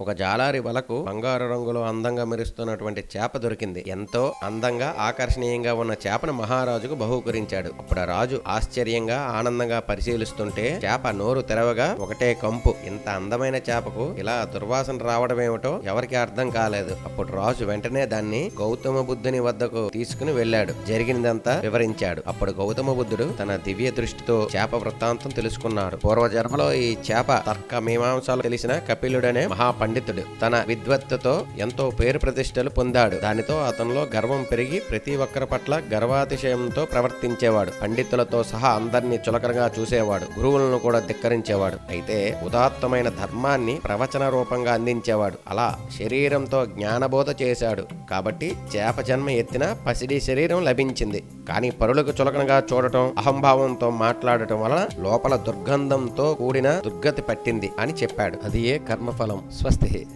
ఒక జాలారి వలకు బంగారు రంగులో అందంగా మెరుస్తున్నటువంటి చేప దొరికింది. ఎంతో అందంగా ఆకర్షణీయంగా ఉన్న చేపను మహారాజుకు బహూకరించాడు. అప్పుడు రాజు ఆశ్చర్యంగా ఆనందంగా పరిశీలిస్తుంటే చేప నోరు తెరవగా ఒకటే కంపు ఇంత అందమైన చేపకు ఇలా దుర్వాసన రావడమేమిటో ఎవరికి అర్థం కాలేదు. అప్పుడు రాజు వెంటనే దాన్ని గౌతమ బుద్ధుని వద్దకు తీసుకుని వెళ్ళాడు. జరిగినదంతా వివరించాడు. అప్పుడు గౌతమ బుద్ధుడు తన దివ్య దృష్టితో చేప వృత్తాంతం తెలుసుకున్నాడు. పూర్వజన్మలో ఈ చేప తర్క మీమాంసాలు తెలిసిన కపిలుడనే మహా పండితుడు. తన విద్వత్తుతో ఎంతో పేరు ప్రతిష్టలు పొందాడు. దానితో అతనిలో గర్వం పెరిగి ప్రతి ఒక్కరి పట్ల గర్వాతిశయంతో ప్రవర్తించేవాడు. పండితులతో సహా అందరినీ చులకనగా చూసేవాడు. గురువులను కూడా ధిక్కరించేవాడు. అయితే ఉదాత్తమైన ధర్మాన్ని ప్రవచన రూపంగా అందించేవాడు. అలా శరీరంతో జ్ఞానబోధ చేశాడు. కాబట్టి చేప జన్మ ఎత్తిన పసిడి శరీరం లభించింది. కానీ పరులకు చులకనగా చూడటం అహంభావంతో మాట్లాడటం వలన లోపల దుర్గంధంతో కూడిన దుర్గతి పట్టింది అని చెప్పాడు. అది ఏ కర్మఫలం नमस्ते